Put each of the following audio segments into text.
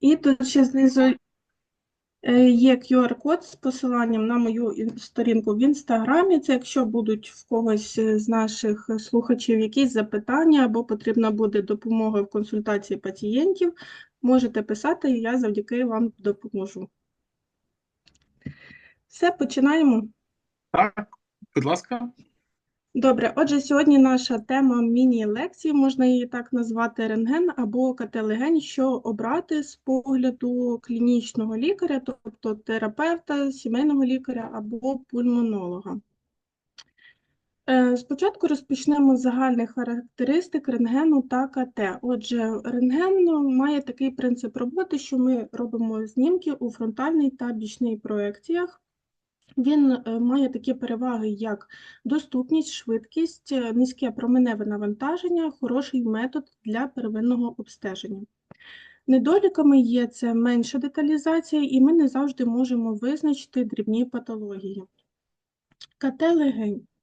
І тут ще знизу е, є QR-код з посиланням на мою сторінку в інстаграмі. Це якщо будуть в когось е, з наших слухачів якісь запитання або потрібна буде допомога в консультації пацієнтів, можете писати, і я завдяки вам допоможу. Все, починаємо. Так, будь ласка. Добре, отже, сьогодні наша тема міні-лекції, можна її так назвати рентген або КТ-легень, що обрати з погляду клінічного лікаря, тобто терапевта, сімейного лікаря або пульмонолога. Е, Спочатку розпочнемо з загальних характеристик рентгену та КТ. Отже, рентген має такий принцип роботи, що ми робимо знімки у фронтальній та бічній проекціях. Він е, має такі переваги, як доступність, швидкість, е, низьке променеве навантаження, хороший метод для первинного обстеження. Недоліками є це менша деталізація, і ми не завжди можемо визначити дрібні патології. КТ-легень. Е,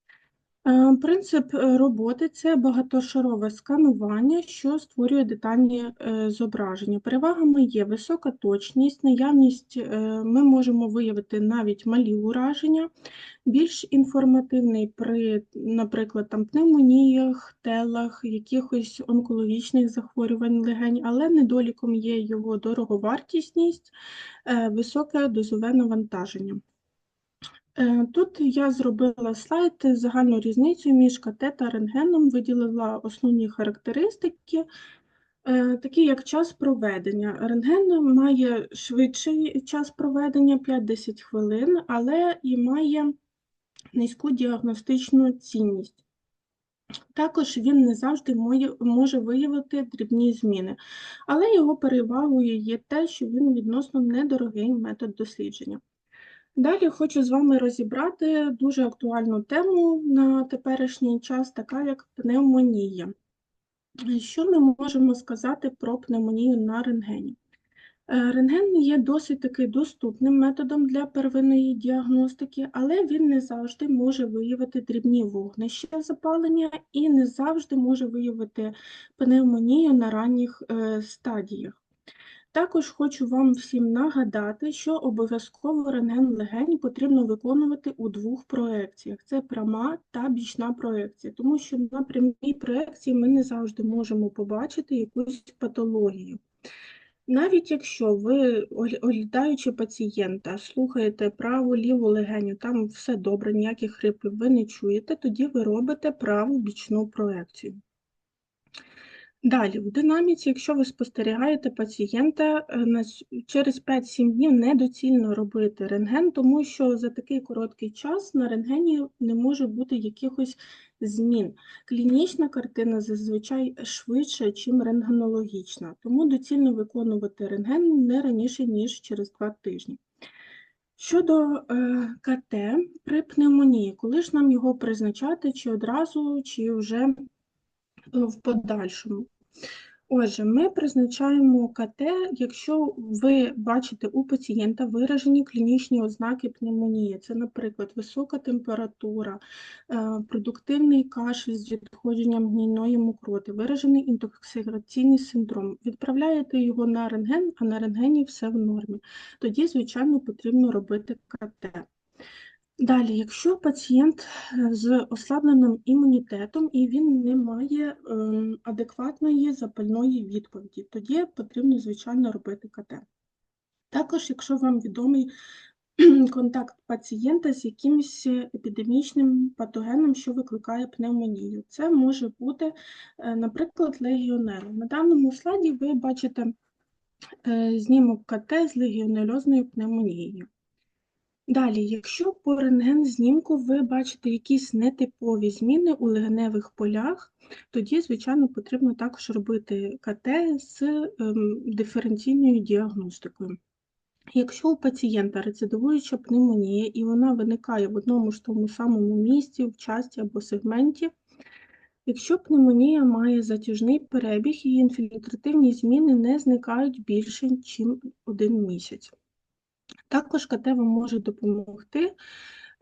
Принцип е, роботи це багатошарове сканування, що створює детальні е, зображення. Перевагами є висока точність, наявність, е, ми можемо виявити навіть малі ураження, більш інформативний при, наприклад, там, пневмоніях, телах, якихось онкологічних захворювань легень, але недоліком є його дороговартісність, е, високе дозове навантаження. Е, Тут я зробила слайд з загальну різницю між КТ та рентгеном, виділила основні характеристики, е, такі як час проведення. Рентген має швидший час проведення 5-10 хвилин, але і має низьку діагностичну цінність. Також він не завжди може виявити дрібні зміни, але його перевагою є те, що він відносно недорогий метод дослідження. Далі хочу з вами розібрати дуже актуальну тему на теперішній час, така як пневмонія. Що ми можемо сказати про пневмонію на рентгені? Е, Рентген є досить таки доступним методом для первинної діагностики, але він не завжди може виявити дрібні вогнища запалення і не завжди може виявити пневмонію на ранніх е, стадіях. Також хочу вам всім нагадати, що обов'язково рентген легень потрібно виконувати у двох проекціях: це пряма та бічна проекція, тому що на прямій проекції ми не завжди можемо побачити якусь патологію. Навіть якщо ви, оглядаючи пацієнта, слухаєте праву ліву легеню, там все добре, ніяких хрипів ви не чуєте, тоді ви робите праву бічну проекцію. Далі, в динаміці, якщо ви спостерігаєте пацієнта, е, через 5-7 днів недоцільно робити рентген, тому що за такий короткий час на рентгені не може бути якихось змін. Клінічна картина зазвичай швидше, чим рентгенологічна, тому доцільно виконувати рентген не раніше, ніж через 2 тижні. Щодо е, КТ при пневмонії, коли ж нам його призначати, чи одразу, чи вже в подальшому. Отже, ми призначаємо КТ, якщо ви бачите у пацієнта виражені клінічні ознаки пневмонії. Це, наприклад, висока температура, е, продуктивний кашель з відходженням гнійної мокроти, виражений інтоксикаційний синдром. Відправляєте його на рентген, а на рентгені все в нормі. Тоді, звичайно, потрібно робити КТ. Далі, якщо пацієнт е, з ослабленим імунітетом і він не має ем, адекватної запальної відповіді, тоді потрібно, звичайно, робити КТ. Також, якщо вам відомий контакт пацієнта з якимось епідемічним патогеном, що викликає пневмонію, це може бути, е, наприклад, легіонела. На даному слайді ви бачите е, знімок КТ з легіонельозною пневмонією. Далі, якщо по рентген-знімку ви бачите якісь нетипові зміни у легеневих полях, тоді, звичайно, потрібно також робити КТ з ем, диференційною діагностикою. Якщо у пацієнта рецидивуюча пневмонія і вона виникає в одному ж тому самому місці, в часті або сегменті, якщо пневмонія має затяжний перебіг, її інфільтративні зміни не зникають більше, ніж один місяць. Також КТ вам може допомогти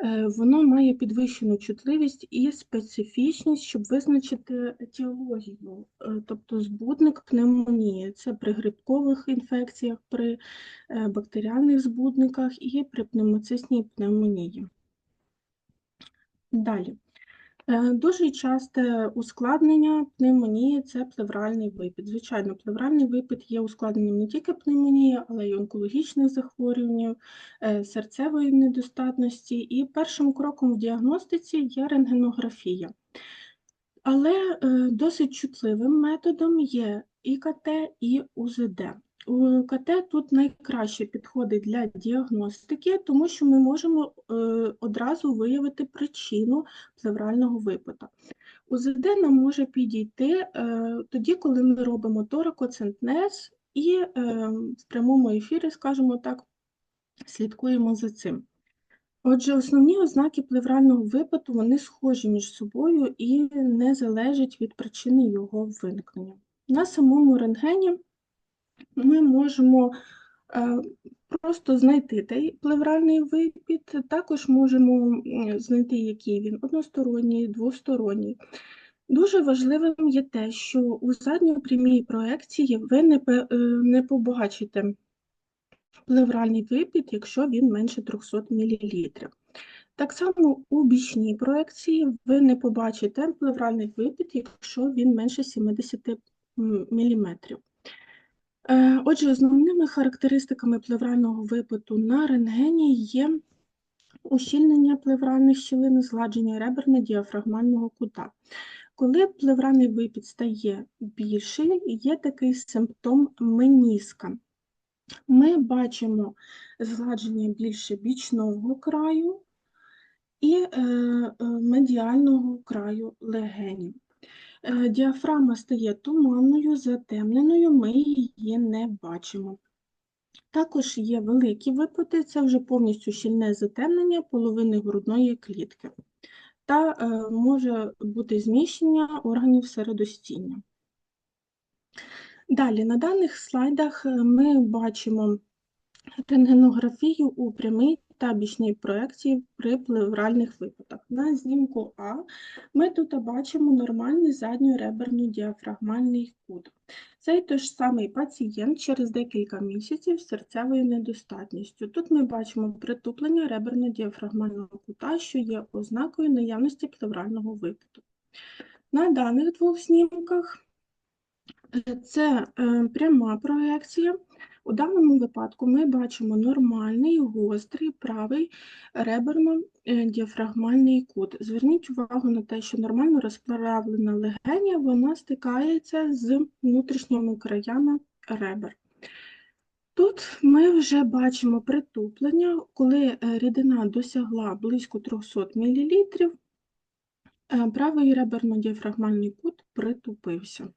Е, Воно має підвищену чутливість і специфічність, щоб визначити етіологію, е, тобто збудник пневмонії. Це при грибкових інфекціях, при е, бактеріальних збудниках і при пневмоцисній пневмонії. Далі. Е, Дуже часте ускладнення пневмонії це плевральний випід. Звичайно, плевральний випід є ускладненням не тільки пневмонії, але й онкологічних захворювань, е, серцевої недостатності. І першим кроком в діагностиці є рентгенографія. Але е, досить чутливим методом є і КТ, і УЗД. КТ тут найкраще підходить для діагностики, тому що ми можемо е, одразу виявити причину плеврального випита. УЗД нам може підійти е, тоді, коли ми робимо торакоцентнез і е, в прямому ефірі, скажімо так, слідкуємо за цим. Отже, основні ознаки плеврального випиту вони схожі між собою і не залежать від причини його виникнення. На самому рентгені ми можемо е, просто знайти той плевральний випід, також можемо знайти, який він односторонній, двосторонній. Дуже важливим є те, що у задньопрямій проекції ви не, е, не побачите плевральний випід, якщо він менше 300 мл. Так само у бічній проекції ви не побачите плевральний випід, якщо він менше 70 мм. Е, Отже, основними характеристиками плеврального випиту на рентгені є ущільнення плевральних щілин, згладження реберно-діафрагмального кута. Коли плевральний випід стає більший, є такий симптом меніска. Ми бачимо згладження більше бічного краю і е, е, медіального краю легенів. Е, Діафрагма стає туманною, затемненою, ми її не бачимо. Також є великі випити, це вже повністю щільне затемнення половини грудної клітки. Та е, може бути зміщення органів середостіння. Далі, на даних слайдах е, ми бачимо рентгенографію у прямій та бічній проекції при плевральних випадах. На знімку А ми тут бачимо нормальний задньореберно-діафрагмальний кут. Цей той ж самий пацієнт через декілька місяців з серцевою недостатністю. Тут ми бачимо притуплення реберно-діафрагмального кута, що є ознакою наявності плеврального випаду. На даних двох знімках це е, пряма проекція. У даному випадку ми бачимо нормальний, гострий, правий реберно-діафрагмальний кут. Зверніть увагу на те, що нормально розправлена легеня, вона стикається з внутрішніми краями ребер. Тут ми вже бачимо притуплення, коли е, рідина досягла близько 300 мл, е, правий реберно-діафрагмальний кут притупився.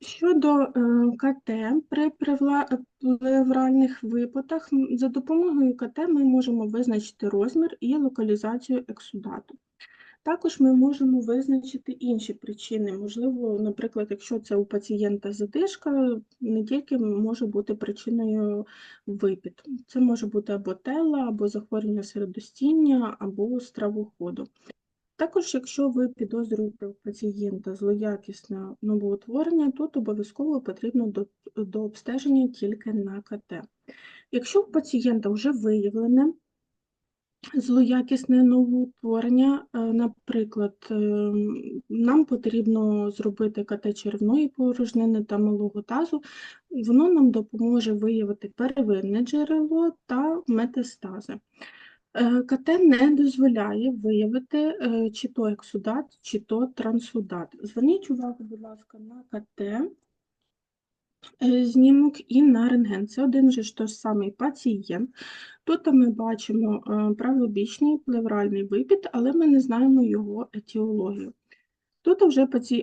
Щодо е, КТ при плевральних випадах, за допомогою КТ ми можемо визначити розмір і локалізацію ексудату. Також ми можемо визначити інші причини. Можливо, наприклад, якщо це у пацієнта задишка, не тільки може бути причиною випід. Це може бути або тела, або захворювання середостіння, або стравоходу. Також, якщо ви підозрюєте у пацієнта злоякісне новоутворення, тут обов'язково потрібно до, до обстеження тільки на КТ. Якщо у пацієнта вже виявлене злоякісне новоутворення, е, наприклад, е, нам потрібно зробити КТ черевної порожнини та малого тазу, воно нам допоможе виявити первинне джерело та метастази. Е, КТ не дозволяє виявити е, чи то ексудат, чи то трансудат. Зверніть увагу, будь ласка, на КТ е, знімок і на рентген. Це один же ж той самий пацієнт. Тут ми бачимо правобічний плевральний випід, але ми не знаємо його етіологію. Тут вже паці...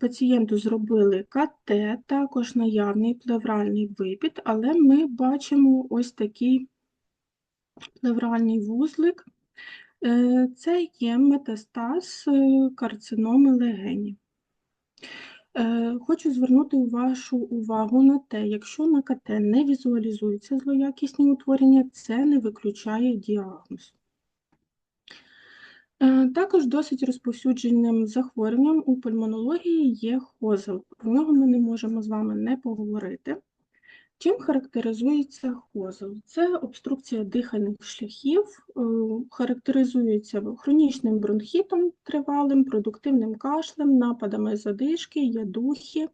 пацієнту зробили КТ, також наявний плевральний випід, але ми бачимо ось такий плевральний вузлик. Е, Це є метастаз е, карциноми легенів. Е, Хочу звернути вашу увагу на те, якщо на КТ не візуалізуються злоякісні утворення, це не виключає діагноз. Також досить розповсюдженим захворюванням у пульмонології є хозел. Про нього ми не можемо з вами не поговорити. Чим характеризується хозел? Це обструкція дихальних шляхів, е, характеризується хронічним бронхітом тривалим, продуктивним кашлем, нападами задишки, ядухи.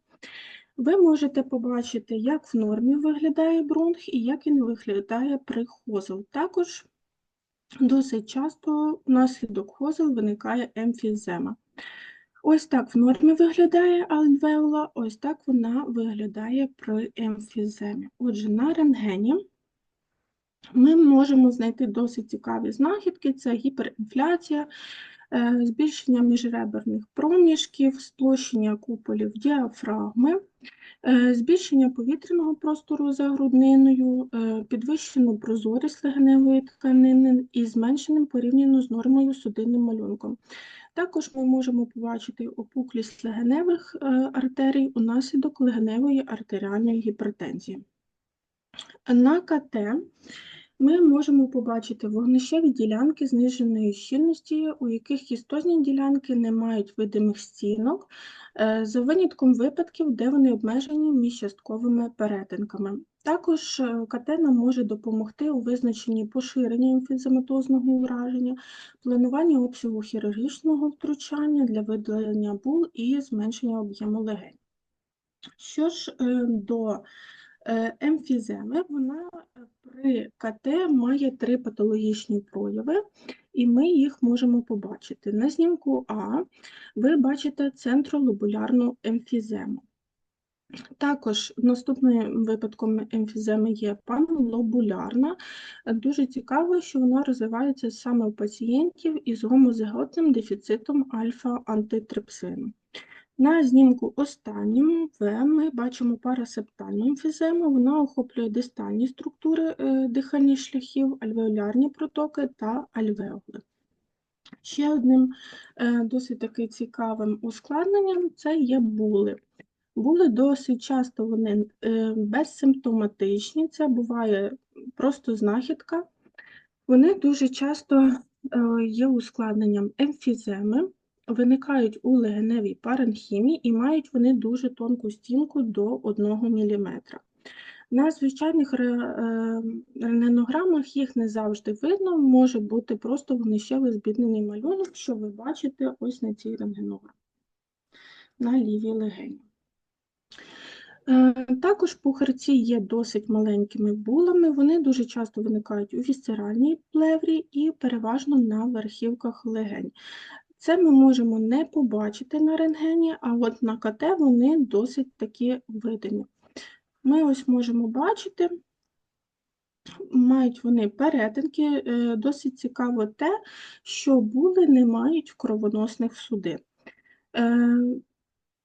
Ви можете побачити, як в нормі виглядає бронх і як він виглядає при хозел. Також Досить часто внаслідок хозел виникає емфізема. Ось так в нормі виглядає альвеола, ось так вона виглядає при емфіземі. Отже, на рентгені ми можемо знайти досить цікаві знахідки: це гіперінфляція, е, збільшення міжреберних проміжків, сплощення куполів діафрагми, е, збільшення повітряного простору за грудниною, е, підвищену прозорість легеневої тканини і зменшеним порівняно з нормою судинним малюнком. Також ми можемо побачити опуклість легеневих е, артерій унаслідок легеневої артеріальної гіпертензії. На КТ ми можемо побачити вогнищеві ділянки зниженої щільності, у яких кістозні ділянки не мають видимих стінок, е, за винятком випадків, де вони обмежені міжчастковими перетинками. Також е, КТ нам може допомогти у визначенні поширення емфізематозного ураження, планування обсягу хірургічного втручання для видалення бул і зменшення об'єму легень. Що ж е, до емфіземи, вона е, при КТ має три патологічні прояви, і ми їх можемо побачити. На знімку А ви бачите центролобулярну емфізему. Також наступним випадком емфіземи є панлобулярна. Дуже цікаво, що вона розвивається саме у пацієнтів із гомозиготним дефіцитом альфа-антитрипсину. На знімку останнім В ми бачимо парасептальну емфізему. Вона охоплює дистальні структури е, дихальних шляхів, альвеолярні протоки та альвеоли. Ще одним е, досить таки цікавим ускладненням це є були. Були досить часто вони е, безсимптоматичні, це буває просто знахідка. Вони дуже часто є ускладненням емфіземи, виникають у легеневій паренхімі і мають вони дуже тонку стінку до 1 мм. На звичайних е, рентгенограмах їх не завжди видно, може бути просто вогнищевий збіднений малюнок, що ви бачите ось на цій рентгенограмі, на лівій легені. Е, Також пухарці є досить маленькими булами, вони дуже часто виникають у вісцеральній плеврі і переважно на верхівках легень. Це ми можемо не побачити на рентгені, а от на КТ вони досить такі видимі. Ми ось можемо бачити, мають вони перетинки. Е, Досить цікаво те, що були не мають кровоносних судин. Е,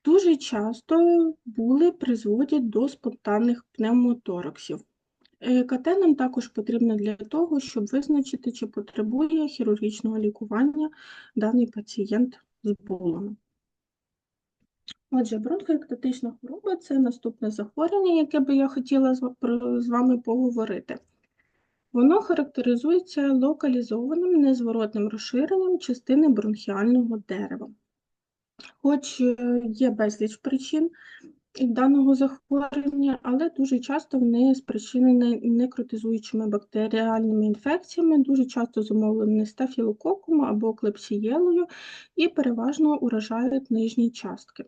Дуже часто були призводять до спонтанних пневмотораксів. Е, КТ нам також потрібно для того, щоб визначити, чи потребує хірургічного лікування даний пацієнт з болами. Отже, бронхоектатична хвороба це наступне захворювання, яке би я хотіла з вами поговорити. Воно характеризується локалізованим незворотним розширенням частини бронхіального дерева. Хоч е, є безліч причин даного захворювання, але дуже часто вони спричинені некротизуючими бактеріальними інфекціями, дуже часто зумовлені стафілококом або клепсієлою і переважно уражають нижні частки.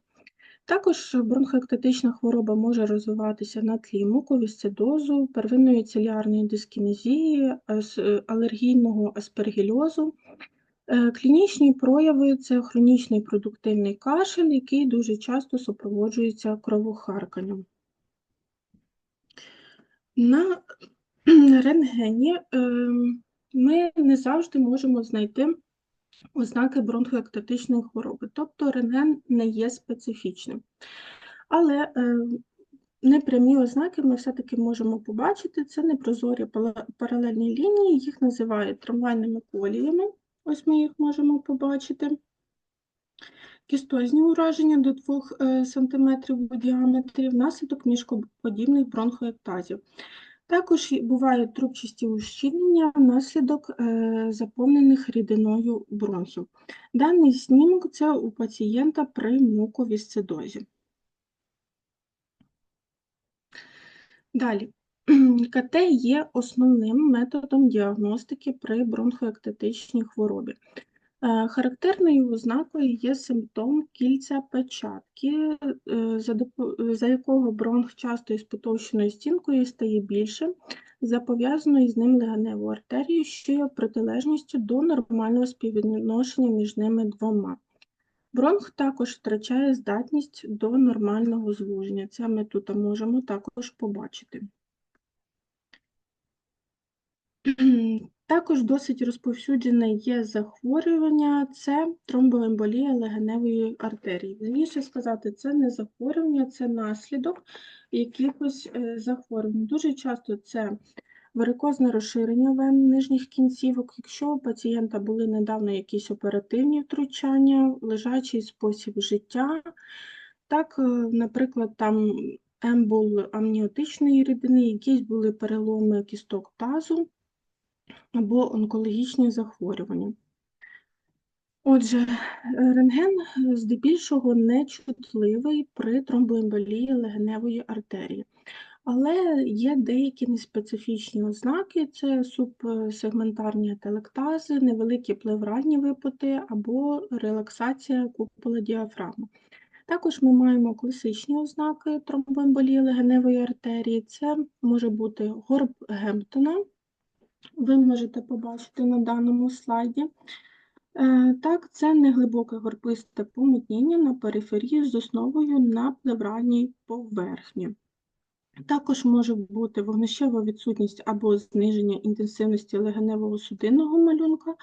Також бронхоектатична хвороба може розвиватися на тлі муковісцидозу, первинної целіарної дискінезії, алергійного аспергільозу. Е, Клінічні прояви це хронічний продуктивний кашель, який дуже часто супроводжується кровохарканням. На рентгені ем, ми не завжди можемо знайти ознаки бронхоектатичної хвороби, тобто рентген не є специфічним. Але е, непрямі ознаки ми все-таки можемо побачити. Це непрозорі паралельні лінії, їх називають трамвайними коліями. Ось ми їх можемо побачити. кістозні ураження до 2 см у діаметрі внаслідок мішкоподібних бронхоектазів. Також бувають трубчасті ущільнення внаслідок е, заповнених рідиною бронхів. Даний снімок це у пацієнта при муковісцидозі. Далі. КТ є основним методом діагностики при бронхоектетичній хворобі. Е, Характерною ознакою є симптом кільця печатки, е, за, якого бронх часто із потовщеною стінкою стає більшим, за пов'язаною з ним легеневою артерією, що є протилежністю до нормального співвідношення між ними двома. Бронх також втрачає здатність до нормального звуження. Це ми тут можемо також побачити. Також досить розповсюджене є захворювання, це тромбоемболія легеневої артерії. Вірніше сказати, це не захворювання, це наслідок якихось е, захворювань. Дуже часто це варикозне розширення вен нижніх кінцівок. Якщо у пацієнта були недавно якісь оперативні втручання, лежачий спосіб життя, так, е, наприклад, там ембол амніотичної рідини, якісь були переломи кісток тазу або онкологічні захворювання. Отже, рентген здебільшого нечутливий при тромбоемболії легеневої артерії. Але є деякі неспецифічні ознаки: це субсегментарні ателектази, невеликі плевральні випоти або релаксація купола діафрагми. Також ми маємо класичні ознаки тромбоемболії легеневої артерії. Це може бути горб Гемптона, ви можете побачити на даному слайді. Е, Так, це неглибоке горбисте помутнення на периферії з основою на плевральній поверхні. Також може бути вогнищева відсутність або зниження інтенсивності легеневого судинного малюнка,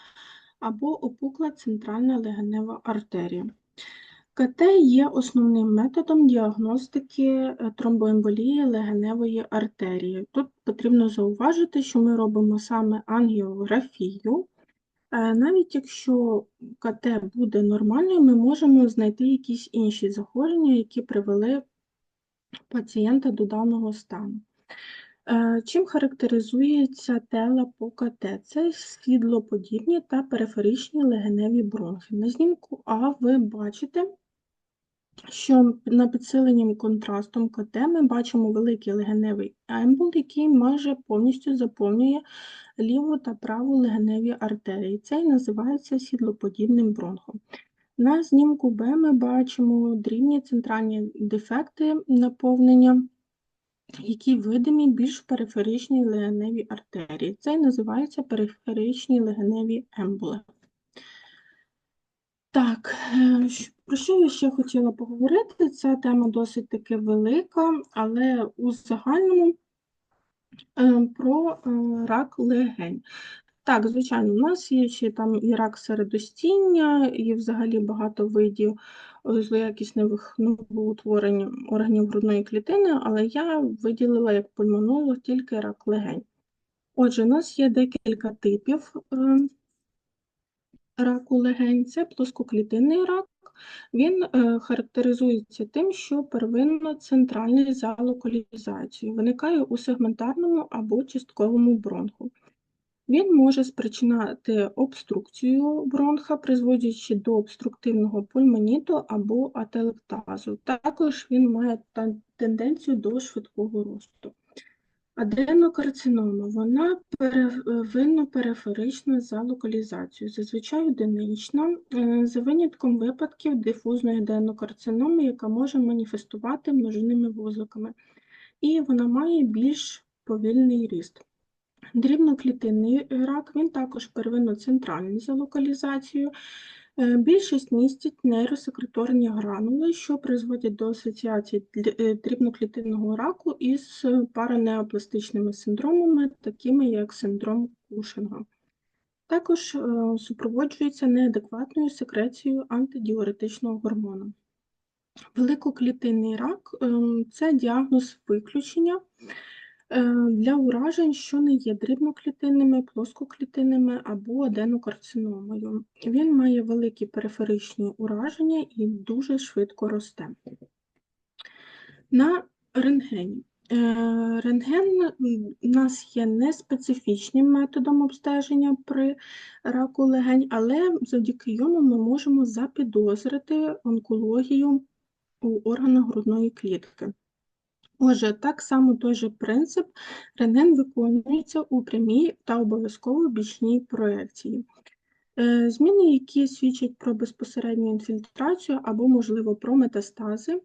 або опукла центральна легенева артерія. КТ є основним методом діагностики е, тромбоемболії легеневої артерії. Тут потрібно зауважити, що ми робимо саме ангіографію. Е, Навіть якщо КТ буде нормальною, ми можемо знайти якісь інші захворювання, які привели пацієнта до даного стану. Е, Чим характеризується тела по КТ? Це світлоподібні та периферичні легеневі бронхи. На знімку А ви бачите, що на підсиленням контрастом КТ ми бачимо великий легеневий ембол, який майже повністю заповнює ліву та праву легеневі артерії. Це називається сідлоподібним бронхом. На знімку Б ми бачимо дрібні центральні дефекти наповнення, які видимі більш периферичній легеневій артерії. Це називається периферичні легеневі емболи. Так, е, про що я ще хотіла поговорити? Ця тема досить таки велика, але у загальному е, про е, рак легень. Так, звичайно, у нас є ще там і рак середостіння, і взагалі багато видів злоякісних новоутворень органів грудної клітини, але я виділила як пульмонолог тільки рак легень. Отже, у нас є декілька типів раку легень. Це плоскоклітинний рак. Він е, характеризується тим, що первинно центральний за локалізацією виникає у сегментарному або частковому бронху. Він може спричиняти обструкцію бронха, призводячи до обструктивного пульмоніту або ателектазу. Також він має тенденцію до швидкого росту. Аденокарцинома, вона первинно периферична за локалізацією, зазвичай одинична, е, за винятком випадків дифузної аденокарциноми, яка може маніфестувати множинними вузликами, і вона має більш повільний ріст. Дрібноклітинний рак, він також первинно центральний за локалізацією. Е, Більшість містять нейросекреторні гранули, що призводять до асоціації е, дрібноклітинного раку із паранеопластичними синдромами, такими як синдром Кушинга. Також е, супроводжується неадекватною секрецією антидіуретичного гормону. Великоклітинний рак ем, це діагноз виключення. Е, для уражень, що не є дрібноклітинними, плоскоклітинними або аденокарциномою. Він має великі периферичні ураження і дуже швидко росте. На рентгені. Е, Рентген у нас є неспецифічним методом обстеження при раку легень, але завдяки йому ми можемо запідозрити онкологію у органах грудної клітки. Отже, так само той же принцип рентген виконується у прямій та обов'язково бічній проекції. Е, Зміни, які свідчать про безпосередню інфільтрацію або, можливо, про метастази,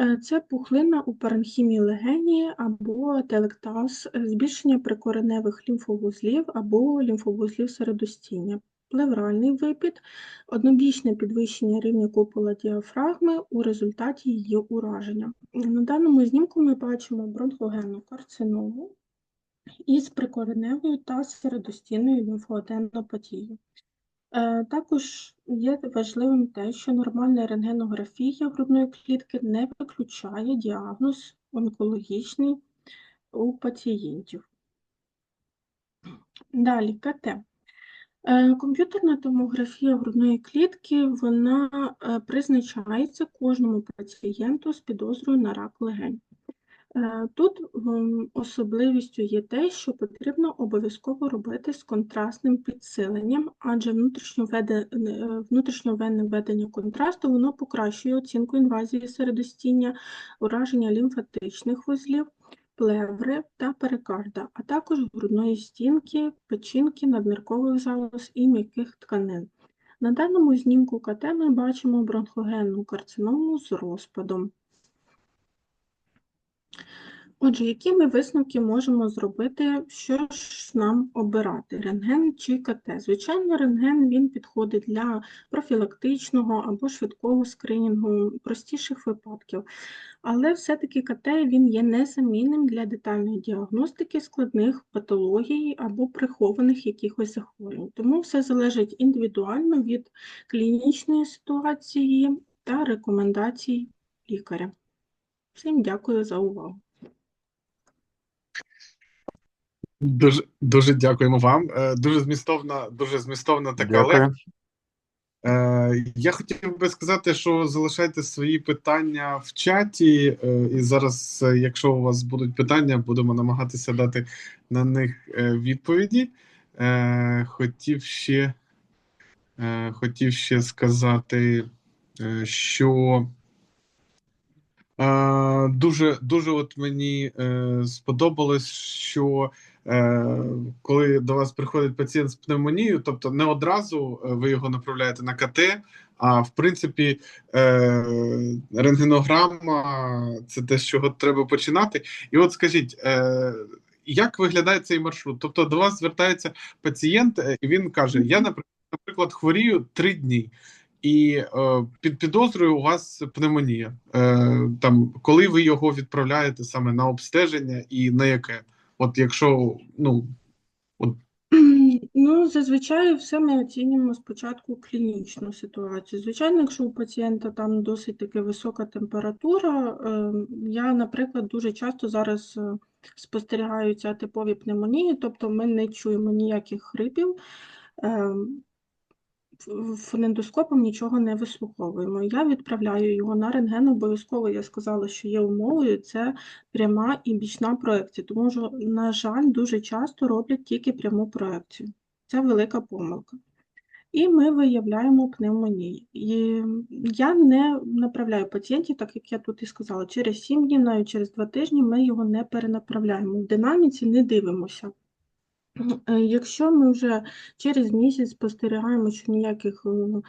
е, це пухлина у паренхімії легені або телектаз, е, збільшення прикореневих лімфовузлів або лімфовузлів середостіння, плевральний випід, однобічне підвищення рівня купола діафрагми у результаті її ураження. На даному знімку ми бачимо бронхогенну карциному із прикореневою та середостінною лімфоаденопатією. Е, Також є важливим те, що нормальна рентгенографія грудної клітки не виключає діагноз онкологічний у пацієнтів. Далі КТ. Е, Комп'ютерна томографія грудної клітки вона е, призначається кожному пацієнту з підозрою на рак легень. Е, Тут особливістю є те, що потрібно обов'язково робити з контрастним підсиленням, адже внутрішньовенне введення контрасту воно покращує оцінку інвазії середостіння, ураження лімфатичних вузлів, плеври та перикарда, а також грудної стінки, печінки, надниркових залоз і м'яких тканин. На даному знімку КТ ми бачимо бронхогенну карциному з розпадом. Отже, які ми висновки можемо зробити, що ж нам обирати, рентген чи КТ? Звичайно, рентген він підходить для профілактичного або швидкого скринінгу простіших випадків, але все-таки КТ він є незамінним для детальної діагностики складних патологій або прихованих якихось захворювань. Тому все залежить індивідуально від клінічної ситуації та рекомендацій лікаря. Всім дякую за увагу. Дуже, дуже дякуємо вам. Е, Дуже змістовна, дуже змістовна така лекція. Е, Я хотів би сказати, що залишайте свої питання в чаті, е, і зараз, якщо у вас будуть питання, будемо намагатися дати на них відповіді. Хотів ще, хотів ще сказати, що дуже, дуже от мені сподобалось, що коли до вас приходить пацієнт з пневмонією, тобто не одразу е, ви його направляєте на КТ, а в принципі е, рентгенограма це те, з чого треба починати. І от скажіть, е, як виглядає цей маршрут? Тобто до вас звертається пацієнт, е, і він каже: Я, наприклад, наприклад, хворію три дні. І е, під підозрою у вас пневмонія. Е, там, коли ви його відправляєте саме на обстеження і на яке? От якщо ну от Ну, зазвичай все ми оцінюємо спочатку клінічну ситуацію. Звичайно, якщо у пацієнта там досить таки висока температура, е, я, наприклад, дуже часто зараз спостерігаються типові пневмонії, тобто ми не чуємо ніяких хрипів, е, ф- фонендоскопом нічого не вислуховуємо. Я відправляю його на рентген, обов'язково я сказала, що є умовою, це пряма і бічна проекція, тому що, на жаль, дуже часто роблять тільки пряму проекцію. Це велика помилка. І ми виявляємо пневмонію. І я не направляю пацієнтів, так як я тут і сказала, через 7 днів, навіть через 2 тижні ми його не перенаправляємо. В динаміці не дивимося. Е, Якщо ми вже через місяць спостерігаємо, що ніяких е,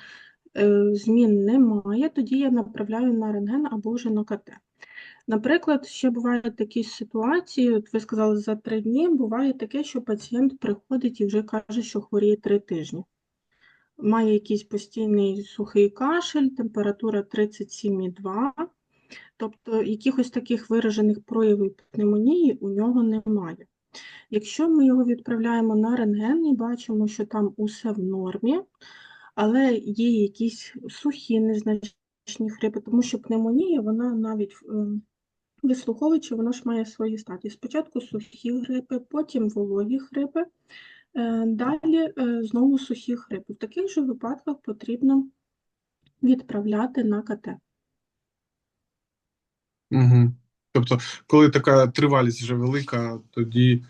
е, змін немає, тоді я направляю на рентген або вже на КТ. Наприклад, ще бувають такі ситуації, от ви сказали за три дні, буває таке, що пацієнт приходить і вже каже, що хворіє три тижні. Має якийсь постійний сухий кашель, температура 37,2, тобто якихось таких виражених проявів пневмонії у нього немає. Якщо ми його відправляємо на рентген і бачимо, що там усе в нормі, але є якісь сухі незначні хрипи, тому що пневмонія, вона навіть ем, вислуховуючи, воно ж має свої стадії. Спочатку сухі грипи, потім вологі грипи, е, далі е, знову сухі грипи. В таких же випадках потрібно відправляти на КТ. Угу. Тобто, коли така тривалість вже велика, тоді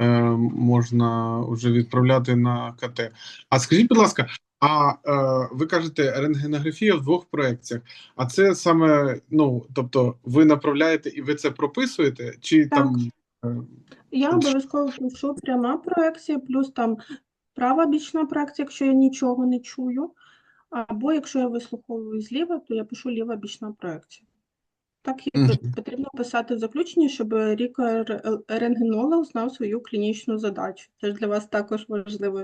е, можна вже відправляти на КТ. А скажіть, будь ласка, а е, ви кажете рентгенографія в двох проекціях. А це саме, ну, тобто, ви направляєте і ви це прописуєте, чи Так. там. е, Я обов'язково пишу пряма проекція, плюс там права бічна проекція, якщо я нічого не чую. Або якщо я вислуховую зліва, то я пишу ліва бічна проекція. Так і потрібно писати в заключенні, щоб лікар-рентгенолог знав свою клінічну задачу. Це ж для вас також важливо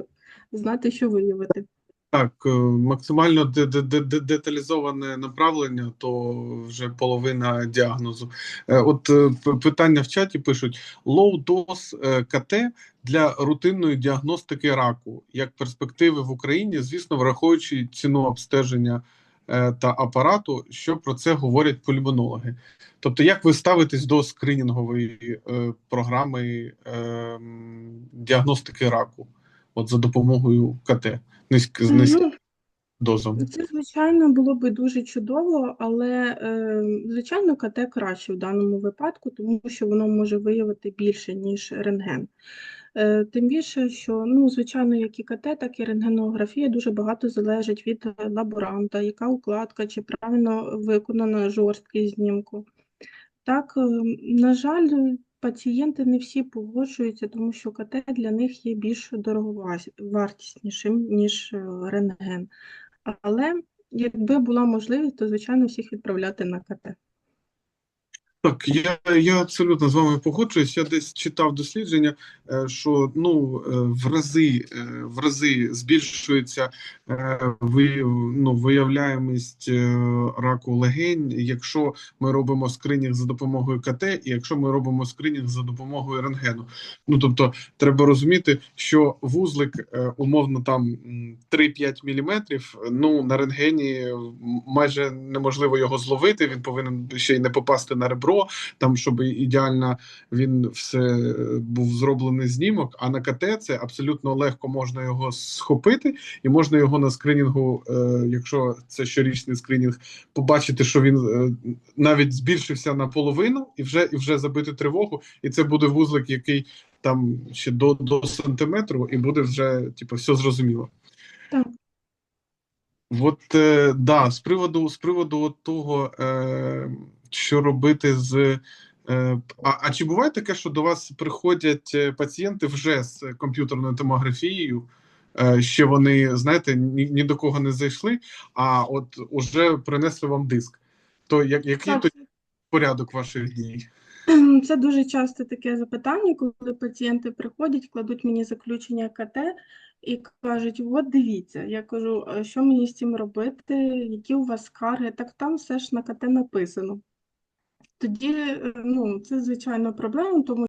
знати, що виявити. Так, е, максимально де- де- де- де- деталізоване направлення, то вже половина діагнозу. Е, От е, питання в чаті пишуть: low dose е, КТ для рутинної діагностики раку, як перспективи в Україні, звісно, враховуючи ціну обстеження е, та апарату, що про це говорять пульмонологи. Тобто, як ви ставитесь до скринінгової е, програми е, діагностики раку, от за допомогою КТ, низьк, з низьким Ну, дозом? Це, звичайно, було би дуже чудово, але, е, звичайно, КТ краще в даному випадку, тому що воно може виявити більше, ніж рентген. Е, Тим більше, що, ну, звичайно, як і КТ, так і рентгенографія дуже багато залежить від е, лаборанта, яка укладка, чи правильно виконана жорсткість знімку. Так, е, на жаль, пацієнти не всі погоджуються, тому що КТ для них є більш дороговартіснішим, ніж рентген. Але якби була можливість, то звичайно всіх відправляти на КТ. Так, я, я абсолютно з вами погоджуюсь. Я десь читав дослідження, е, що ну е, в рази е, в рази збільшується ну, виявляємість раку легень, якщо ми робимо скринінг за допомогою КТ, і якщо ми робимо скринінг за допомогою рентгену. Ну тобто, треба розуміти, що вузлик умовно там м, 3-5 міліметрів. Ну на рентгені майже неможливо його зловити. Він повинен ще й не попасти на ребро, там щоб ідеально він все е, був зроблений знімок. А на КТ це абсолютно легко можна його схопити, і можна його на скринінгу, е, якщо це щорічний скринінг, побачити, що він е, навіть збільшився наполовину, і вже і вже забити тривогу, і це буде вузлик, який там ще до, до сантиметру, і буде вже типу, все зрозуміло. Так. От е, да, з приводу з приводу того, е, що робити з. Е, а, а чи буває таке, що до вас приходять е, пацієнти вже з комп'ютерною томографією? Е, ще вони, знаєте, ні, ні до кого не зайшли, а от уже принесли вам диск. То як, який Так, то порядок ваших дій? Це дуже часто таке запитання, коли пацієнти приходять, кладуть мені заключення КТ і кажуть: от дивіться, я кажу, що мені з цим робити, які у вас скарги? Так там все ж на КТ написано. Тоді, е, ну, це звичайно проблема, тому